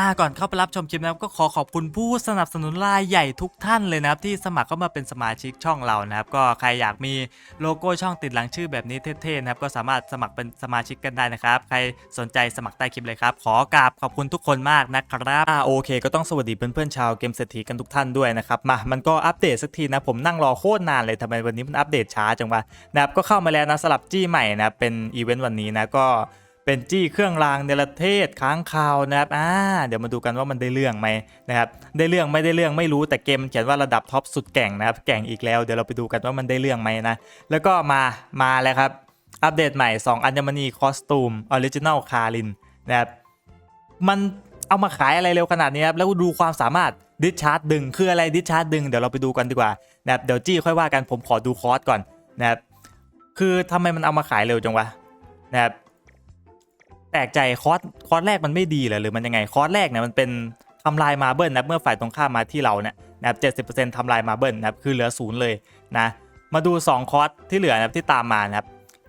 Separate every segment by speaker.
Speaker 1: อ่าก่อนเข้าไปรับชมคลิปนะครับก็ขอขอบคุณผู้สนับสนุนรายใหญ่ทุกท่านเลยนะครับที่สมัครเข้ามาเป็นสมาชิกช่องเรานะครับก็ใครอยากมีโลโก้ช่องติดหลังชื่อแบบนี้เท่ๆนะครับก็สามารถสมัครเป็นสมาชิกกันได้นะครับใครสนใจสมัครใต้คลิปเลยครับขอกราบขอบคุณทุกคนมากนะครับอ่าโอเค ก็ต้องสวัสดีเพื่อนๆชาวเกมเศรษฐีกันทุกท่านด้วยนะครับมามันก็อัปเดตสักทีนะผมนั่งรอโคตรนานเลยทำไมวันนี้มันอัปเดตช้าจังวะนะครับก็เข้ามาแล้วนะสลับจี้ใหม่นะเป็นอีเวนต์วันนี้นะก็ เป็นจี้เครื่องรางเนประเทศค้างคาวนะครับอ่าเดี๋ยวมาดูกันว่ามันได้เรื่องไหมนะครับได้เรื่องไม่ได้เรื่องไม่รู้แต่เกมเขียนว่าระดับท็อปสุดแก่งนะครับแก่งอีกแล้วเดี๋ยวเราไปดูกันว่ามันได้เรื่องไหมนะแล้วก็มามาแล้วครับอัปเดตใหม่ 2 อัญมณีคอสตูมออริจินัลคารินนะครับมันเอามาขายอะไรเร็วขนาดนี้ครับแล้วดูความสามารถดิชาร์ดดึงคืออะไรดิชาร์ดดึงเดี๋ยวเราไปดูกันดีกว่านะครับเดี๋ยวจี้ค่อยว่ากันผมขอดูคอสก่อนนะครับคือทำไมมันเอามาขายเร็วจังวะนะครับ แปลกใจคอร์สคอร์สแรกมันไม่ดีเหรอหรือมันยังไงคอร์สแรกเนี่ยมันเป็นทำลายมาเบิลนะเมื่อฝ่ายตรงข้ามมาที่เราเนี่ยนะครับเจ็ดสิบเปอร์เซ็นต์ทำลายมาเบิลนะครับคือเหลือศูนย์เลยนะมาดู2คอร์สที่เหลือนะครับที่ตามมานะครับ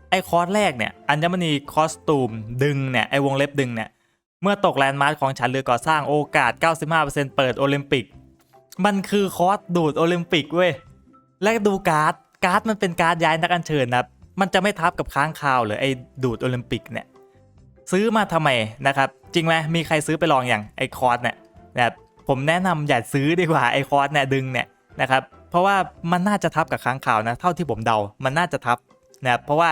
Speaker 1: ไอ้คอร์สแรกเนี่ยอัญมณีคอสตูมดึงเนี่ยไอ้วงเล็บดึงเนี่ยเมื่อตกแลนด์มาร์คของฉันเรือก่อสร้างโอกาส 95%เปิดโอลิมปิก มันคือคอร์สดูดโอลิมปิกเว้ย และดูการ์ด การ์ดมันเป็นการย้ายนักอัญเชิญนะมันจะไม่ทับกับค้างคาวหรือไอ้ดูดโอลิมปิกเนี่ย ซื้อมาทำไมนะครับ จริงไหมมีใครซื้อไปลองอย่างไอคอร์สเนี่ยนะครับผมแนะนำอย่าซื้อดีกว่าไอคอร์สเนี่ยดึงเนี่ยนะครับเพราะว่ามันน่าจะทับกับค้างคาวนะเท่าที่ผมเดา มันน่าจะทับนะครับเพราะว่า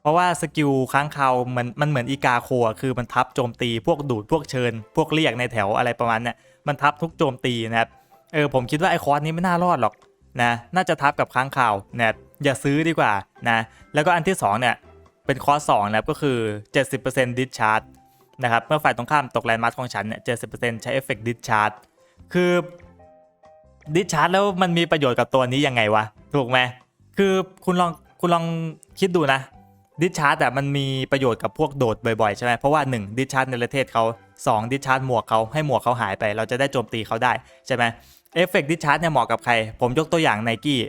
Speaker 1: เพราะว่าสกิลค้างคาวมันมันเหมือนอีกาโคคือมันทับโจมตีพวกดูดพวกเชิญ พวกเรียกในแถวอะไรประมาณเนี่ยมันทับทุกโจมตีนะครับเออผมคิดว่าไอคอร์สนี้ไม่น่ารอดหรอกนะน่าจะทับกับค้างคาวนะครับอย่าซื้อดีกว่านะแล้วก็อันที่สองเนี่ย เป็นคอร์สสองนะครับก็คือ 70% discharge นะครับเมื่อฝ่ายตรงข้ามตกแลนด์มาร์คของฉันเนี่ย70%ใช้เอฟเฟกต์ discharge คือ discharge แล้วมันมีประโยชน์กับตัวนี้ยังไงวะ ถูกไหมคือคุณลองคุณลองคิดดูนะ discharge อะมันมีประโยชน์กับพวกโดดบ่อยๆ ใช่ไหมเพราะว่า1 discharge ในประเทศเขา2 discharge หมวกเขาให้หมวกเขาหายไป เราจะได้โจมตีเขาได้ใช่ไหมเอฟเฟกต์ discharge เนี่ยเหมาะกับใคร ผมยกตัวอย่างไนกี้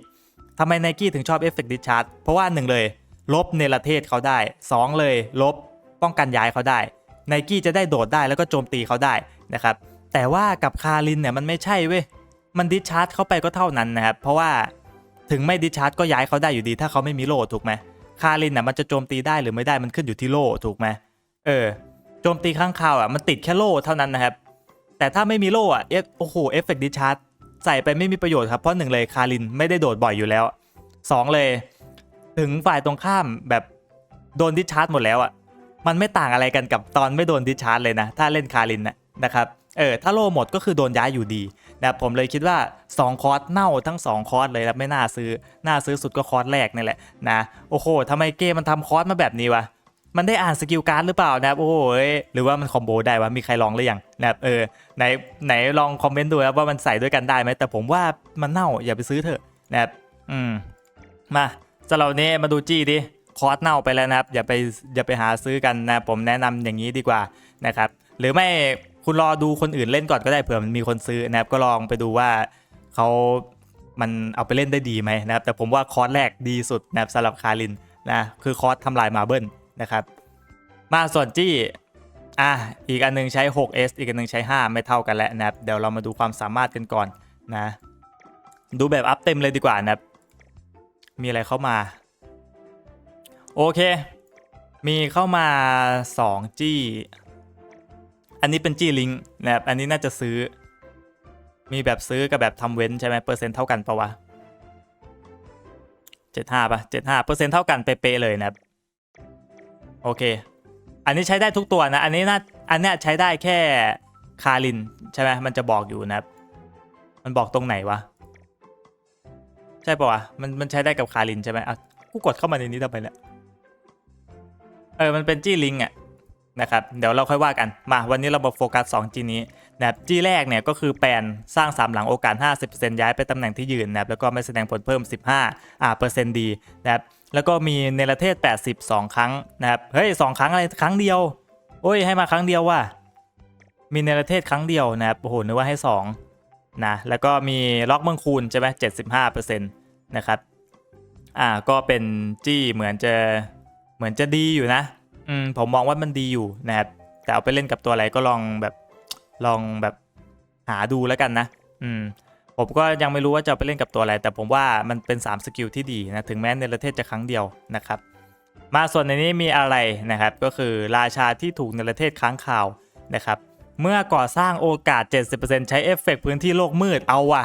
Speaker 1: ทำไมไนกี้ถึงชอบเอฟเฟกต์ discharge เพราะว่าหนึ่งเลย ลบเนรเทศเขาได้ 2 เลย ลบป้องกันย้ายเขาได้ไนกี้จะได้โดดได้แล้วก็โจมตีเขาได้นะครับแต่ว่ากับคารินเนี่ยมันไม่ใช่เว้ยมันดิชาร์จเข้าไปก็เท่านั้นนะครับเพราะว่าถึงไม่ดิชาร์จก็ย้ายเขาได้อยู่ดี ถ้าเขาไม่มีโล่ถูกไหมคารินน่ะมันจะโจมตีได้หรือไม่ได้มันขึ้นอยู่ที่โล่ถูกไหมเออโจมตีข้างคาวอะมันติดแค่โล่เท่านั้นนะครับแต่ถ้าไม่มีโล่อะเอฟโอ้โหเอฟเฟกต์ดิชาร์จใส่ไปไม่มีประโยชน์ครับเพราะหนึ่งเลยคารินไม่ได้โดดบ่อยอยู่แล้วสองเลย ถึงฝ่ายตรงข้ามแบบโดนดิชาร์จหมดแล้วอะ่ะ มันไม่ต่างอะไรกันกับตอนไม่โดนดิชาร์จเลยนะ ถ้าเล่นคารินนะนะครับ เออ ถ้าโล่หมดก็คือโดนย้ายอยู่ดีนะผมเลยคิดว่า 2 คอร์สเน่าทั้ง 2 คอร์สเลยนะไม่น่าซื้อ น่าซื้อสุดก็คอร์สแรกนี่แหละนะ โอ้โหทำไมเกมมันทำคอร์สมาแบบนี้วะ มันได้อ่านสกิลการ์ดหรือเปล่านะครับโอ้โหรือว่ามันคอมโบได้วะ มีใครลองหรือยังนะครับเออ ไหนไหนลองคอมเมนต์ดูครับว่ามันใส่ด้วยกันได้ไหมแต่ผมว่ามันเน่าอย่าไปซื้อเถอะนะอืม มา สำหรับนนี้มาดูจี้ดิคอร์สเน่าไปแล้วนะครับ อย่าไปอย่าไปหาซื้อกันนะผมแนะนำอย่างนี้ดีกว่านะครับ หรือไม่คุณรอดูคนอื่นเล่นก่อนก็ได้เผื่อมันมีคนซื้อนะครับก็ลองไปดูว่าเขามันเอาไปเล่นได้ดีไหมนะครับ แต่ผมว่าคอร์สแรกดีสุดนะครับสำหรับคารินนะคือคอร์สทำลายมาเบิลนะครับ มาส่วนจี้อะอีกอันหนึงใช้ 6s อีกอันหนึงใช้ 5 ไม่เท่ากันแล้วนะครับ เดี๋ยวเรามาดูความสามารถกันก่อนนะ ดูแบบอัพเต็มเลยดีกว่านะครับ มีอะไรเข้ามา โอเค มีเข้ามา 2 จี้ อันนี้เป็นจี้ลิงนะครับอันนี้น่าจะซื้อ มีแบบซื้อกับแบบทำเว้นใช่ไหมเปอร์เซ็นต์เท่ากันปะวะเจ็ดห้าปะเจ็ดห้าเปอร์เซ็นต์เท่ากันเป๊ะเลยนะครับ โอเค อันนี้ใช้ได้ทุกตัวนะ อันนี้น่าอันเนี้ยใช้ได้แค่คารินใช่ไหมมันจะบอกอยู่นะครับ มันบอกตรงไหนวะ ใช่ปะวะมันมันใช้ได้กับคารินใช่ไหมอะกูกดเข้ามาในนี้ทำไมเนี่ยเออมันเป็นจี้ลิงอะนะครับเดี๋ยวเราค่อยว่ากันมาวันนี้เรามาโฟกัส2จีนี้นะครับจี้แรกเนี่ยก็คือแปลนสร้าง 3 หลังโอกาส 50%ย้ายไปตำแหน่งที่ยืนนะครับแล้วก็ไม่แสดงผลเพิ่ม 15อ่าเปอร์เซ็นต์ดีนะครับแล้วก็มีเนประเทศ 82 ครั้งนะครับเฮ้ย2ครั้งอะไรครั้งเดียวโอ้ยให้มาครั้งเดียวว่ะมีเนประเทศครั้งเดียวนะครับโอ้โหนึกว่าให้ 2 นะแล้วก็มีล็อกเมืองคูณใช่ไหม75%นต์นะครับอ่าก็เป็นจี้เหมือนจะเหมือนจะดีอยู่นะอืมผมมองว่ามันดีอยู่นะครับแต่เอาไปเล่นกับตัวอะไรก็ลองแบบลองแบบหาดูแล้วกันนะ อืมผมก็ยังไม่รู้ว่าจะไปเล่นกับตัวอะไร แต่ผมว่ามันเป็น 3 สกิลที่ดีนะ ถึงแม้ในประเทศจะครั้งเดียวนะครับ มาส่วนในนี้มีอะไรนะครับ ก็คือราชาที่ถูกในประเทศค้างคาวนะครับ เมื่อก่อสร้างโอกาส 70%ใช้เอฟเฟกต์พื้นที่โลกมืดเอาว่ะ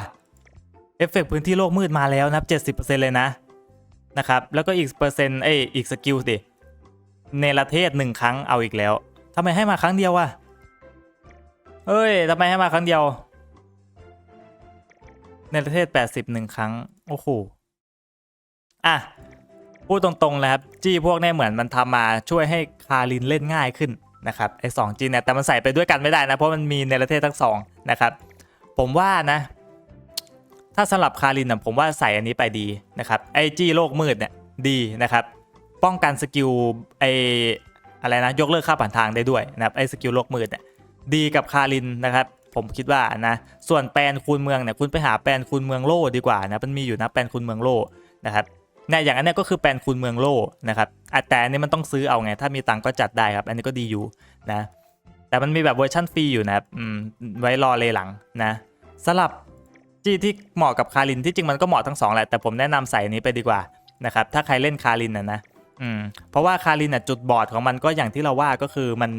Speaker 1: เอฟเฟกต์พื้นที่โลกมืดมาแล้วนะครับ70%เลยนะนะครับแล้วก็อีกเปอร์เซ็นต์เอ้ยอีกสกิลดิในประเทศหนึ่งครั้งเอาอีกแล้วทำไมให้มาครั้งเดียววะเอ้ยทำไมให้มาครั้งเดียว ในประเทศ 80หนึ่งครั้งโอ้โหอะพูดตรงๆเลยครับจี้พวกนี้เหมือนมันทำมาช่วยให้คารินเล่นง่ายขึ้น นะครับไอ้สองจีเนี่ยแต่มันใส่ไปด้วยกันไม่ได้นะเพราะมันมีในประเทศทั้งสองนะครับผมว่านะ ถ้าสำหรับคารินนะผมว่าใส่อันนี้ไปดีนะครับไอ้จี้โลกมืดเนี่ยดีนะครับป้องกันสกิลไออะไรนะยกเลิกค่าผ่านทางได้ด้วยนะครับไอ้สกิลโลกมืดเนี่ยดีกับคารินนะครับผมคิดว่านะส่วนแปลนคูณเมืองเนี่ยคุณไปหาแปลนคูณเมืองโล่ดีกว่านะมันมีอยู่นะแปลนคูณเมืองโล่นะครับ เนี่ยอย่างอันเนี้ยก็คือแปลนคูณเมืองโล่นะครับแต่อันนี้มันต้องซื้อเอาไง ถ้ามีตังก็จัดได้ครับ อันนี้ก็ดีอยู่นะ แต่มันมีแบบเวอร์ชันฟรีอยู่นะครับไว้รอเลยหลังนะสลับจี้ที่เหมาะกับคารินที่จริงมันก็เหมาะทั้งสองแหละแต่ผมแนะนำใส่นนี้ไปดีกว่านะครับถ้าใครเล่นคารินนะนะอืมเพราะว่าคารินน่ะจุดบอดของมันก็อย่างที่เราว่าก็คือมัน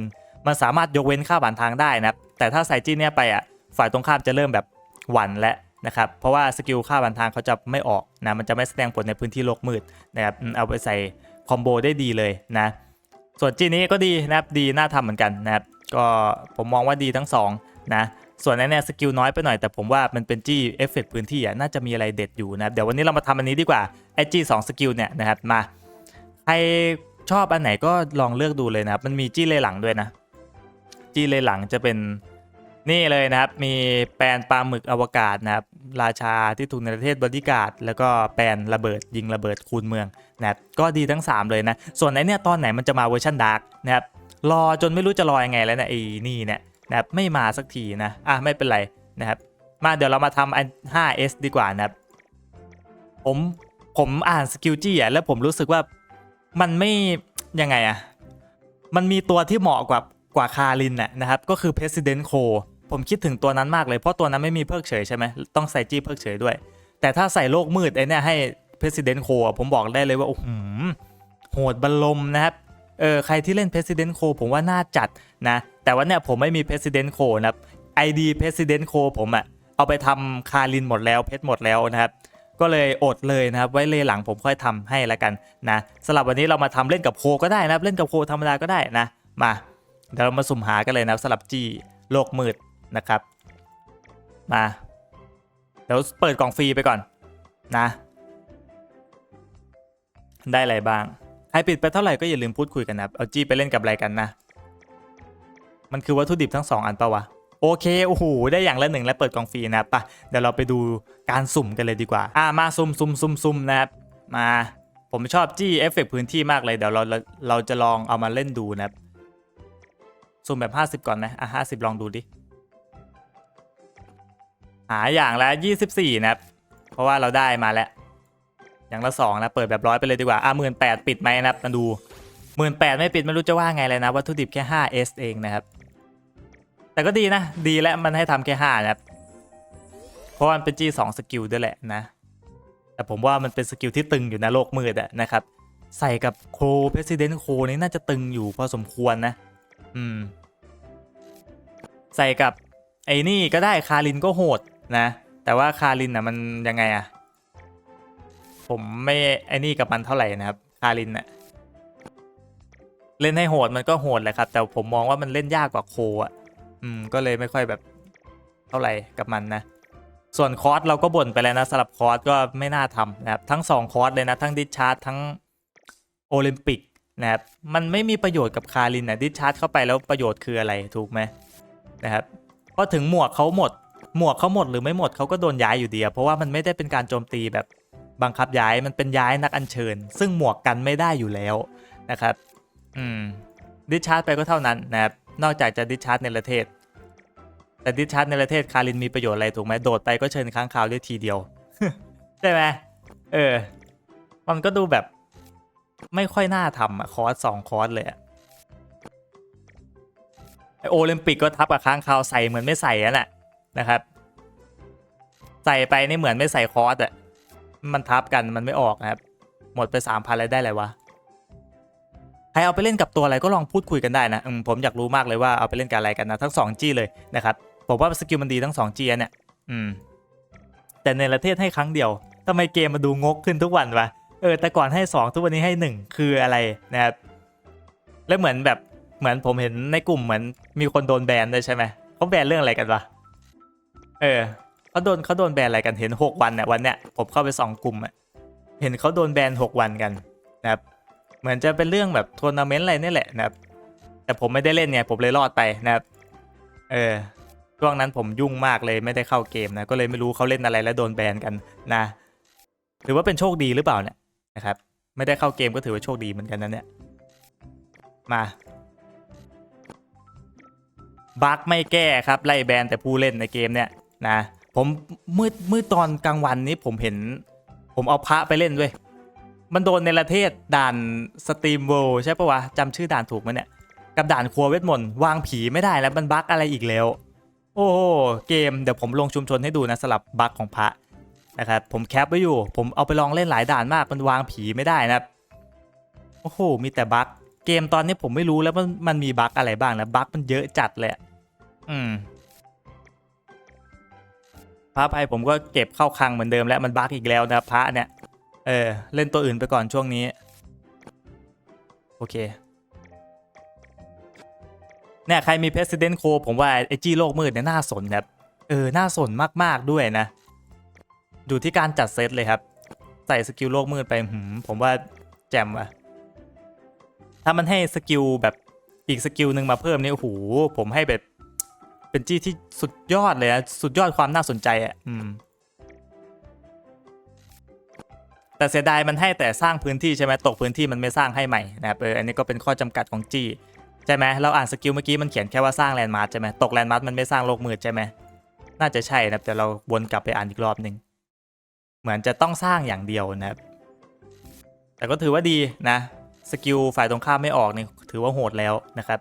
Speaker 1: มันสามารถยกเว้นค่าผ่านทางได้นะครับแต่ถ้าใส่จี้เนี่ยไปอะฝ่ายตรงข้ามจะเริ่มแบบหวั่นและ นะครับเพราะว่าสกิลค่าผ่านทางเขาจะไม่ออกนะมันจะไม่แสดงผลในพื้นที่โลกมืดนะครับเอาไปใส่คอมโบได้ดีเลยนะส่วนจีนี้ก็ดีนะครับดีน่าทำเหมือนกันนะครับก็ผมมองว่าดีทั้งสองนะส่วนนั้นเนี่ยสกิลน้อยไปหน่อยแต่ผมว่ามันเป็นจี้เอฟเฟกพื้นที่อะน่าจะมีอะไรเด็ดอยู่นะเดี๋ยววันนี้เรามาทำอันนี้ดีกว่าไอจี้สองสกิลเนี่ยนะครับมาใครชอบอันไหนก็ลองเลือกดูเลยนะครับมันมีจี้เลหลังด้วยนะจี้เลหลังจะเป็นนี่เลยนะครับมีแปลนปลาหมึกอวกาศนะครับ ราชาที่ถูกในประเทศบอดี้การ์ดแล้วก็แปลนระเบิดยิงระเบิดคูณเมืองนะครับก็ดีทั้ง 3 เลยนะ ส่วนไอเนี่ยตอนไหนมันจะมาเวอร์ชันดาร์กนะครับรอจนไม่รู้จะรอยังไงแล้วเนะไอ้นี่เนี่ยนะครับไม่มาสักทีนะอะไม่เป็นไรนะครับมาเดี๋ยวเรามาทำอัน 5S ดีกว่านะครับผมผมอ่านสกิลจี้อะแล้วผมรู้สึกว่ามันไม่ยังไงอะมันมีตัวที่เหมาะกว่ากว่าคารินน่ะนะครับก็คือ President c o ผมคิดถึงตัวนั้นมากเลยเพราะตัวนั้นไม่มีเพิกเฉยใช่ไหมต้องใส่จี้เพิกเฉยด้วย แต่ถ้าใส่โลกมืดไอ้เนี่ยให้ President c o ผมบอกได้เลยว่าโอ้โหโหดบรรลมนะครับเออใครที่เล่น President c o ผมว่าน่าจัดนะ แต่ว่าเนี่ยผมไม่มี President c o นะครับ ID President c o ผมอะเอาไปทำคารินหมดแล้วเพชรหมดแล้วนะครับก็เลยอดเลยนะครับ ไว้เลยหลังผมค่อยทำให้ละกันนะสำหรับวันนี้เรามาทำเล่นกับโคก็ได้นะครับเล่นกับโคธรรมดาก็ได้นะ มา เดี๋ยวเรามาสุ่มหากันเลยนะสำหรับจีโลกมืด นะครับ มา เดี๋ยวเปิดกล่องฟรีไปก่อนนะ ได้อะไรบ้าง ใครปิดไปเท่าไหร่ก็อย่าลืมพูดคุยกันนะเอาจี้ไปเล่นกับอะไรกันนะ มันคือวัตถุดิบทั้งสองอันปะวะ โอเค โอ้โห ได้อย่างละหนึ่งแล้วเปิดกล่องฟรีนะปะเดี๋ยวเราไปดูการสุ่มกันเลยดีกว่า อ่ามาสุ่มสุ่มสุ่มสุ่มนะครับ มาผมชอบจี้เอฟเฟกต์พื้นที่มากเลย เดี๋ยวเราเราจะลองเอามาเล่นดูนะครับสุ่มแบบ 50 ก่อนนะอะ50ลองดูดิ หาอย่างละ24 นะครับ เพราะว่าเราได้มาแล้ว อย่างละสองนะ เปิดแบบร้อยไปเลยดีกว่า อะหมื่นแปดปิดไหมนะครับ มาดูหมื่นแปดไม่ปิดไม่รู้จะว่าไงเลยนะ วัตถุดิบแค่ 5S เองนะครับ แต่ก็ดีนะ ดีแล้วมันให้ทำแค่ 5 นะครับ เพราะมันเป็น G2 สกิลด้วยแหละนะ แต่ผมว่ามันเป็นสกิลที่ตึงอยู่นะโลกมืดอะนะครับ ใส่กับโคเพรสิดเนนโคนี่น่าจะตึงอยู่พอสมควรนะ อืม ใส่กับไอ้นี่ก็ได้คารินก็โหด นะ แต่ว่าคารินอะมันยังไงอะ ผมไม่ไอ้นี่กับมันเท่าไหร่นะครับ คารินอะ เล่นให้โหดมันก็โหดแหละครับ แต่ผมมองว่ามันเล่นยากกว่าโคอะ อืม ก็เลยไม่ค่อยแบบเท่าไหร่กับมันนะ ส่วนคอร์สเราก็บ่นไปแล้วนะสำหรับคอร์สก็ไม่น่าทำนะครับ ทั้ง 2 คอร์สเลยนะทั้งดิชาร์จทั้งโอลิมปิกนะครับ มันไม่มีประโยชน์กับคารินนะดิชาร์จเข้าไปแล้วประโยชน์คืออะไรถูกไหมนะครับพอถึงหมวกเขาหมด หมวกเขาหมดหรือไม่หมดเขาก็โดนย้ายอยู่ดีเพราะว่ามันไม่ได้เป็นการโจมตีแบบบังคับย้ายมันเป็นย้ายนักอัญเชิญ ซึ่งหมวกกันไม่ได้อยู่แล้วนะครับ อืมดิชาร์จไปก็เท่านั้นนะครับนอกจากจะดิชาร์จในประเทศ แต่ดิชาร์จในประเทศคารินมีประโยชน์อะไรถูกไหมโดดไปก็เชิญค้างคาวได้ทีเดียวใช่ไหมเออ มันก็ดูแบบไม่ค่อยน่าทำอะคอร์สสองคอร์สเลยอะโอลิมปิกก็ทับกับค้างคาวใส่เหมือนไม่ใส่นั่นแหละ นะครับ ใส่ไปนี่เหมือนไม่ใส่คอร์สอะมันทับกันมันไม่ออกนะครับ หมดไปสามพันแล้วได้อะไรวะใครเอาไปเล่นกับตัวอะไรก็ลองพูดคุยกันได้นะมผมอยากรู้มากเลยว่าเอาไปเล่นกับอะไรกันนะทั้งสองจี้เลยนะครับผมว่าสกิลมันดีทั้งสองจี้เนี่ย อืม แต่ในประเทศให้ครั้งเดียวทำไมเกมมาดูงกขึ้นทุกวันวะเออแต่ก่อนให้สองทุกวันนี้ให้หนึ่งคืออะไรนะครับแล้วเหมือนแบบเหมือนผมเห็นในกลุ่มเหมือนมีคนโดนแบนด้วยใช่ไหมเขาแบนเรื่องอะไรกันวะ เออเขาโดนเขาโดนแบนอะไรกันเห็นหกวันเนี่ยวันเนี้ยผมเข้าไปสองกลุ่มอะเห็นเขาโดนแบนหกวันกันนะครับ เหมือนจะเป็นเรื่องแบบทัวร์นาเมนต์อะไรนี่แหละนะครับ แต่ผมไม่ได้เล่นไงผมเลยรอดไปนะครับ เออช่วงนั้นผมยุ่งมากเลยไม่ได้เข้าเกมนะ ก็เลยไม่รู้เขาเล่นอะไรแล้วโดนแบนกันนะถือว่าเป็นโชคดีหรือเปล่าเนี่ยนะครับ ไม่ได้เข้าเกมก็ถือว่าโชคดีเหมือนกันนะเนี่ยมาบั๊กไม่แก้ครับไล่แบนแต่ผู้เล่นในเกมเนี่ย นะผมมืดมืดตอนกลางวันนี้ผมเห็น ผมเอาพระไปเล่นด้วยมันโดนในประเทศด่านสตรีมเวลใช่ปะวะจำชื่อด่านถูกไหมเนี่ย กับด่านครัวเวทมนต์วางผีไม่ได้แล้วมันบั๊กอะไรอีกแล้ว โอ้โหเกมเดี๋ยวผมลงชุมชนให้ดูนะสลับบั๊กของพระนะครับผมแคปไว้อยู่ ผมเอาไปลองเล่นหลายด่านมากมันวางผีไม่ได้นะครับโอ้โหมีแต่บั๊กเกมตอนนี้ผมไม่รู้แล้วมันมันมีบั๊กอะไรบ้างนะบั๊กมันเยอะจัดเลยอะอืม พระไปผมก็เก็บเข้าคลังเหมือนเดิมแล้วมันบั๊กอีกแล้วนะพระเนี่ยเออเล่นตัวอื่นไปก่อนช่วงนี้ โอเคเนี่ยใครมี President Co ผมว่าไอจีโลกมืดเนี่ยน่าสนครับเออน่าสนมากๆด้วยนะ ดูที่การจัดเซตเลยครับ ใส่สกิลโลกมืดไปหืมผมว่าแจ่มอะถ้ามันให้สกิลแบบอีกสกิลหนึ่งมาเพิ่มเนี่โอ้โหผมให้แบบ เป็นจี้ที่สุดยอดเลยนะสุดยอดความน่าสนใจอะอืม แต่เสียดายมันให้แต่สร้างพื้นที่ใช่ไหมตกพื้นที่มันไม่สร้างให้ใหม่นะครับเอออันนี้ก็เป็นข้อจำกัดของจีใช่ไหมเราอ่านสกิลเมื่อกี้มันเขียนแค่ว่าสร้างแลนด์มาร์ใช่ไหมตกแลนด์มาร์มันไม่สร้างโลกมืดใช่ไหมน่าจะใช่นะครับแต่เราวนกลับไปอ่านอีกรอบหนึ่งเหมือนจะต้องสร้างอย่างเดียวนะครับ แต่ก็ถือว่าดีนะ สกิลฝ่ายตรงข้ามไม่ออกนี่ถือว่าโหดแล้วนะครับ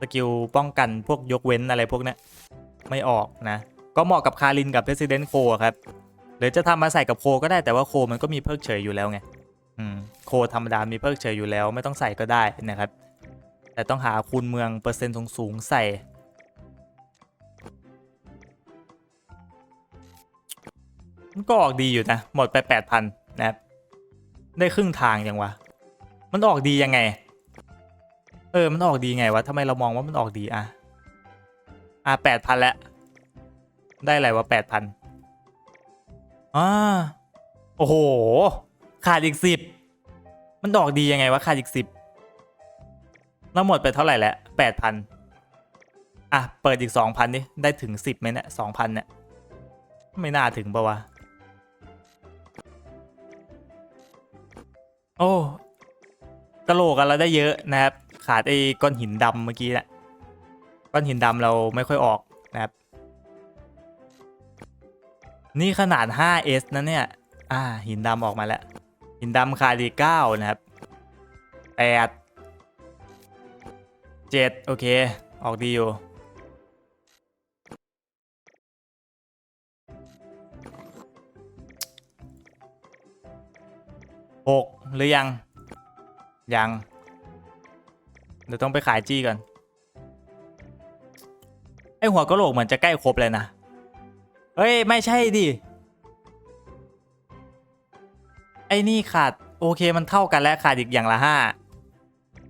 Speaker 1: สกิลป้องกันพวกยกเว้นอะไรพวกนี้ไม่ออกนะ ก็เหมาะกับคารินกับ President โคครับหรือจะทำมาใส่กับโคก็ได้แต่ว่าโคมันก็มีเพิกเฉยอยู่แล้วไงอืมโคธรรมดามีเพิกเฉยอยู่แล้วไม่ต้องใส่ก็ได้นะครับ แต่ต้องหาคูณเมืองเปอร์เซ็นต์สูงๆใส่มันก็ออกดีอยู่นะ หมดไป 8,000 นะครับ ได้ครึ่งทางยังวะ มันออกดียังไง เออ มันออกดีไงวะทำไมเรามองว่ามันออกดีอะอะ8,000แล้วได้อะไรวะ8,000อ่าโอ้โห ขาดอีกสิบมันดอกดียังไงวะขาดอีกสิบแล้วหมดไปเท่าไหร่แล้วแปดพันอะ เปิดอีกสองพันดิได้ถึงสิบไหมเนี่ยสองพันเนี่ย ไม่น่าถึงปะวะ โอ้กะโหลกกันเราได้เยอะนะครับ ขาดไอ้ก้อนหินดำเมื่อกี้แหละก้อนหินดำเราไม่ค่อยออกนะครับ นี่ขนาด 5S นะเนี่ย อ่า หินดำออกมาแล้ว หินดำคาดี9นะครับ 8 7 โอเค ออกดีอยู่หกหรือยัง ยัง เดี๋ยวต้องไปขายจี้ก่อน ไอหัวกะโหลกเหมือนจะใกล้ครบเลยนะ เฮ้ย ไม่ใช่ดิ ไอนี่ขาด โอเคมันเท่ากันแล้วขาดอีกอย่างละห้า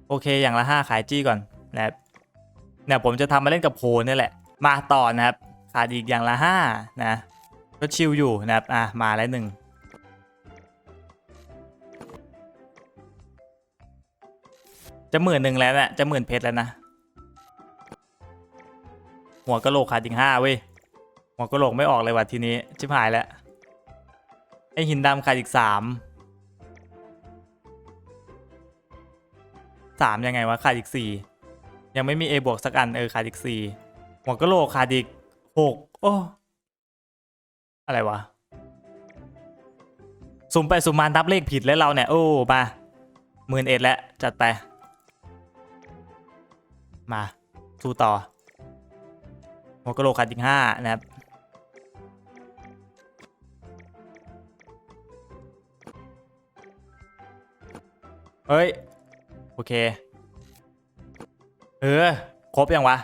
Speaker 1: โอเคอย่างละห้าขายจี้ก่อนนะครับเนี่ยผมจะทำมาเล่นกับโพนี่แหละ มาต่อนะครับ ขาดอีกอย่างละห้านะ ก็ชิลอยู่นะครับ อะ มาแล้วหนึ่ง จะหมื่นหนึ่งแล้วนะจะหมื่นเพชรแล้วนะ หัวกะโหลกขาดอีกห้าเว้ย หัวกะโหลกไม่ออกเลยว่ะทีนี้ ชิบหายแล้ว ไอหินดำขาดอีกสามสามยังไงวะขาดอีกสี่ยังไม่มี A บวกสักอันเออขาดอีกสี่หัวกะโหลกขาดอีกหกโอ้อะไรวะสุ่มไปสุ่มมานับเลขผิดแล้วเราเนี่ย โอ้มาหมื่นเอ็ดแล้วจัดไป มาสู้ต่อหัวกะโหลกขาดอีกห้านะครับเฮ้ย โอเค เออ ครบยังวะ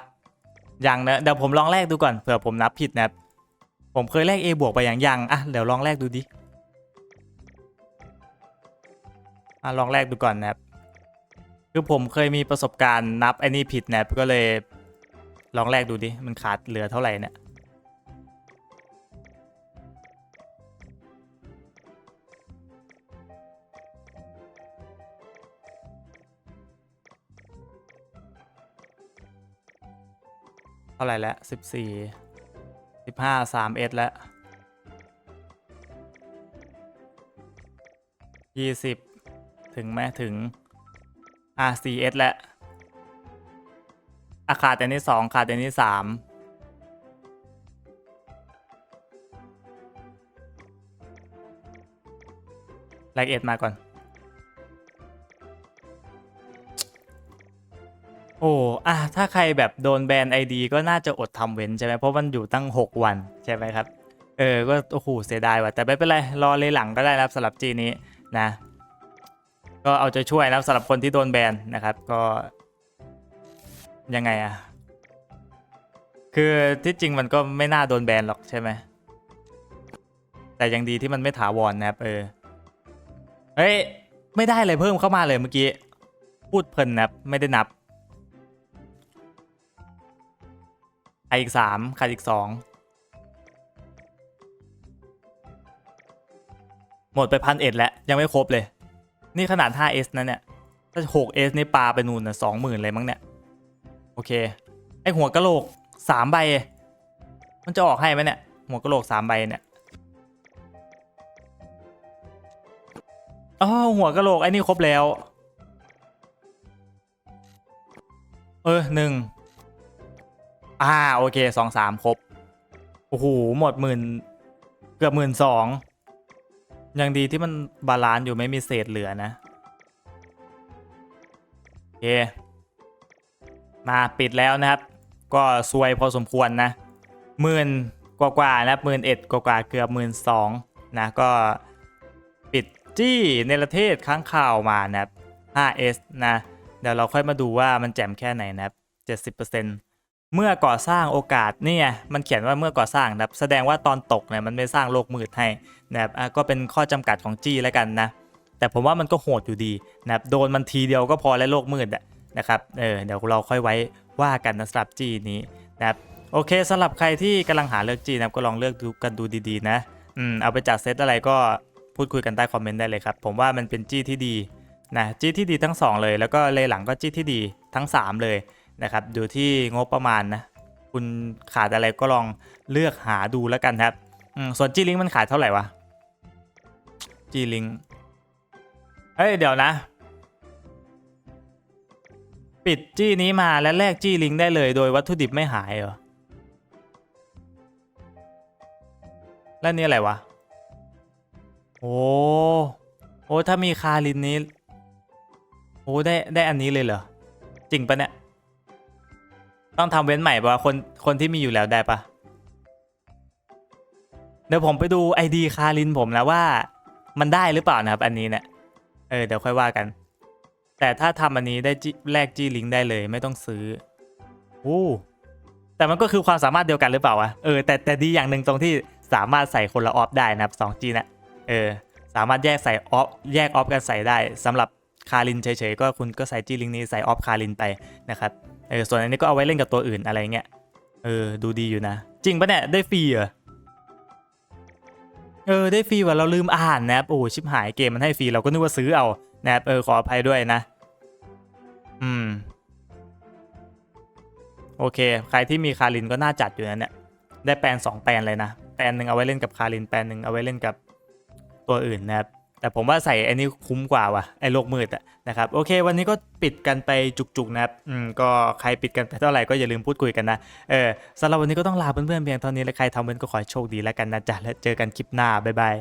Speaker 1: ยังนะ เดี๋ยวผมลองแลกดูก่อนเผื่อผมนับผิดนะครับ ผมเคยแลก A บวกไปอย่างยังอะ เดี๋ยวลองแลกดูดิอะลองแลกดูก่อนนะครับ คือผมเคยมีประสบการณ์นับไอ้นี่ผิดนะครับก็เลย ลองแลกดูดิ มันขาดเหลือเท่าไหร่เนี่ยเท่าไหร่แล้วสิบสี่สิบห้าสามเอสแล้วยี่สิบถึงไหมถึง อะสี่เอสแล้วอะขาดแต่นี้สองขาดแต่นี้สามแลกเอสมาก่อน โอ้อะถ้าใครแบบโดนแบน ID ก็น่าจะอดทำเว้นใช่ไหมเพราะมันอยู่ตั้ง 6 วัน ใช่ไหมครับ เออ ก็ โอ้โห เสียดายว่ะ แต่ไม่เป็นไร รอเลยหลังก็ได้ครับสำหรับจีนี้นะ ก็เอาใจช่วยนะครับสำหรับคนที่โดนแบนนะครับ ก็ยังไงอะคือที่จริงมันก็ไม่น่าโดนแบนหรอกใช่ไหมแต่ยังดีที่มันไม่ถาวรนะครับเออเฮ้ยไม่ได้เลยเพิ่มเข้ามาเลยเมื่อกี้พูดเพลินนะครับไม่ได้นับขาดอีกสามขาดอีกสองหมดไปพันเอ็ดแล้ว ยังไม่ครบเลย นี่ขนาด 5S นะเนี่ย ถ้า 6S นี่ปลาไปนู่นนะสองหมื่นเลยมั้งเนี่ย โอเค ไอหัวกะโหลกสามใบ มันจะออกให้ไหมเนี่ย หัวกะโหลกสามใบเนี่ยอ๋อหัวกะโหลกไอ้นี่ครบแล้ว เออหนึ่งอ่า โอเคสองสามครบ โอ้โห หมดหมื่น เกือบหมื่นสอง ยังดีที่มันบาลานซ์อยู่ไม่มีเศษเหลือนะโอเค มาปิดแล้วนะครับ ก็ซวยพอสมควรนะหมื่นกว่าๆนะครับหมื่นเอ็ดกว่าๆเกือบหมื่นสองนะก็ปิดจี้ในประเทศค้างข่าวมานะครับ 5S นะ เดี๋ยวเราค่อยมาดูว่ามันแจ่มแค่ไหนนะครับ 70%เมื่อก่อสร้างโอกาสเนี่ยมันเขียนว่าเมื่อก่อสร้างนะครับแสดงว่าตอนตกเนี่ยมันไม่สร้างโลกมืดให้ นะครับก็เป็นข้อจำกัดของจี้แล้วกันนะ แต่ผมว่ามันก็โหดอยู่ดีนะครับโดนมันทีเดียวก็พอแล้วโลกมืดอะนะครับเออเดี๋ยวเราค่อยไว้ว่ากันนะสำหรับจี้นี้นะครับโอเคสำหรับใครที่กำลังหาเลือกจี้นะครับก็ลองเลือกดูกันดูดีๆนะอืมเอาไปจัดเซตอะไรก็พูดคุยกันใต้คอมเมนต์ได้เลยครับผมว่ามันเป็นจี้ที่ดีนะจี้ที่ดีทั้งสองเลย แล้วก็เลยหลังก็จี้ที่ดีทั้งสามเลยนะครับดูที่งบประมาณนะคุณขาดอะไรก็ลองเลือกหาดูแล้วกันครับอืมส่วนจี้ลิงมันขายเท่าไหร่วะ จี้ลิงเฮ้ย เดี๋ยวนะ ปิดจี้นี้มาและแลกจี้ลิงได้เลย โดยวัตถุดิบไม่หายเหรอ แล้วนี่อะไรวะ โอ้โอ้ถ้ามีคาลินนี้ โอ้ได้ได้อันนี้เลยเหรอ จริงปะเนี่ย ต้องทำเว้นใหม่ปะคนคนที่มีอยู่แล้วได้ปะเดี๋ยวผมไปดู ID คาลินผมนะว่า มันได้หรือเปล่านะครับ อันนี้เนี่ยเออเดี๋ยวค่อยว่ากัน แต่ถ้าทำอันนี้ได้จแลกจี้ลิงได้เลยไม่ต้องซื้อโอ้แต่มันก็คือความสามารถเดียวกันหรือเปล่าวะเออแต่แต่ดีอย่างหนึ่งตรงที่สามารถใส่คนละออฟได้นะครับ 2G นะเออสามารถแยกใส่ออฟแยกออฟกันใส่ได้สำหรับคารินเฉยๆก็คุณก็ใส่จี้ลิงนี้ใส่ออฟคารินไปนะครับเออส่วนอันนี้ก็เอาไว้เล่นกับตัวอื่นอะไรเงี้ยเออดูดีอยู่นะ จริงปะเนี่ยได้ฟรีเหรอ เออได้ฟรีว่ะเราลืมอ่านนะครับโอ้ชิบหายเกมมันให้ฟรีเราก็นึกว่าซื้อเอานะครับเออขออภัยด้วยนะ อืม โอเค ใครที่มีคารินก็น่าจัดอยู่นะเนี่ยได้แปลนสองแปลนเลยนะแปลนหนึ่งเอาไว้เล่นกับคารินแปลนหนึ่งเอาไว้เล่นกับตัวอื่นนะครับ แต่ผมว่าใส่ไอ้นี้คุ้มกว่าว่ะไอ้โลกมืดอะนะครับโอเค วันนี้ก็ปิดกันไปจุกๆนะครับอืมก็ใครปิดกันไปเท่าไหร่ก็อย่าลืมพูดคุยกันนะเออสำหรับวันนี้ก็ต้องลาเพื่อนๆเพียงเท่านี้และใครทำเว้นก็ขอให้โชคดีแล้วกันนะจ๊ะและเจอกันคลิปหน้าบ๊ายบาย